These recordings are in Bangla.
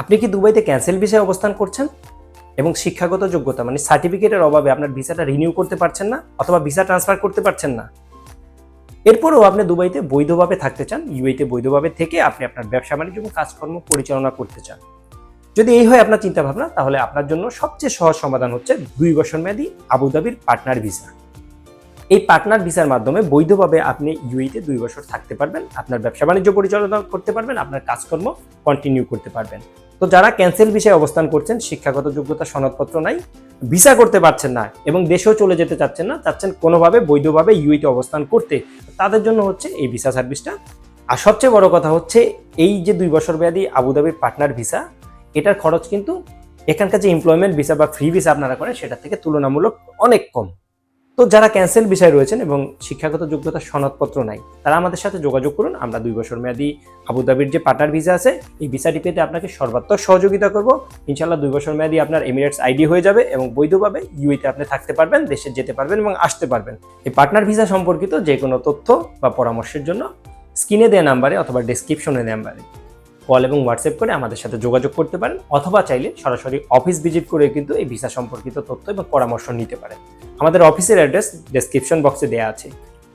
আপনি কি দুবাইতে ক্যান্সেল ভিসায় অবস্থান করছেন? এবং শিক্ষাগত যোগ্যতা মানে সার্টিফিকেটের অভাবে আপনার ভিসাটা রিনিউ করতে পারছেন না, অথবা ভিসা ট্রান্সফার করতে পারছেন না? এরপরেও আপনি দুবাইতে বৈধভাবে থাকতে চান ইউএতে বৈধভাবে থেকে আপনি আপনার ব্যবসা, বাণিজ্য এবং কাজকর্ম পরিচালনা করতে চান। যদি এই হয় আপনার চিন্তাভাবনা, তাহলে আপনার জন্য সবচেয়ে সহজ সমাধান হচ্ছে দুই বছর মেয়াদী আবুধাবির পার্টনার ভিসা এই পার্টনার ভিসার মাধ্যমে বৈধভাবে আপনি ইউএতে দুই বছর থাকতে পারবেন, আপনার ব্যবসা, বাণিজ্য পরিচালনা করতে পারবেন, আপনার কাজকর্ম কন্টিনিউ করতে পারবেন। তো যারা ক্যান্সেল ভিসায় অবস্থান করছেন, শিক্ষাগত যোগ্যতা সনদপত্র নাই ভিসা করতে পারছেন না এবং দেশেও চলে যেতে চাচ্ছেন না, চাচ্ছেন কোনোভাবে, বৈধভাবে ইউইতে অবস্থান করতে, তাদের জন্য হচ্ছে এই ভিসা সার্ভিসটা আর সবচেয়ে বড় কথা হচ্ছে, এই যে দুই বছর মেয়াদী আবুধাবির পার্টনার ভিসা এটার খরচ কিন্তু এখানকার যে এমপ্লয়মেন্ট ভিসা বা ফ্রি ভিসা আপনারা করেন, সেটার থেকে তুলনামূলক অনেক কম। তো যারা ক্যান্সেল বিষয় রয়েছেন এবং শিক্ষাগত যোগ্যতা সনদপত্র নাই, তারা আমাদের সাথে যোগাযোগ করুন। আমরা দুই বছর মেয়াদী আবুধাবির যে পার্টনার ভিসা আছে, এই ভিসাটি পেতে আপনাকে সর্বাত্মক সহযোগিতা করব। ইনশাল্লাহ দুই বছর মেয়াদী আপনার এমিরেটস আইডি হয়ে যাবে এবং বৈধভাবে ইউইতে আপনি থাকতে পারবেন, দেশে যেতে পারবেন এবং আসতে পারবেন। এই পার্টনার ভিসা সম্পর্কিত যে কোনো তথ্য বা পরামর্শের জন্য স্ক্রিনে দেওয়া নাম্বারে অথবা ডেসক্রিপশনে নাম্বারে কল এবং হোয়াটসঅ্যাপ করে আমাদের সাথে যোগাযোগ করতে পারেন, অথবা চাইলে সরাসরি অফিস ভিজিট করে কিন্তু এই ভিসা সম্পর্কিত তথ্য এবং পরামর্শ নিতে পারেন। আমাদের অফিসের অ্যাড্রেস ডেসক্রিপশন বক্সে দেওয়া আছে।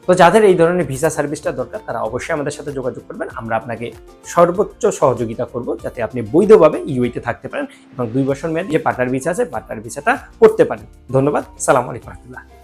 তো যাদের এই ধরনের ভিসা সার্ভিসটা দরকার, তারা অবশ্যই আমাদের সাথে যোগাযোগ করবেন। আমরা আপনাকে সর্বোচ্চ সহযোগিতা করব যাতে আপনি বৈধভাবে ইউএতে থাকতে পারেন এবং দুই বছর মেয়াদ যে পার্টনার ভিসা আছে পার্টনার ভিসাটা করতে পারেন। ধন্যবাদ। সালাম আলাইকুম রহমতুল্লাহ।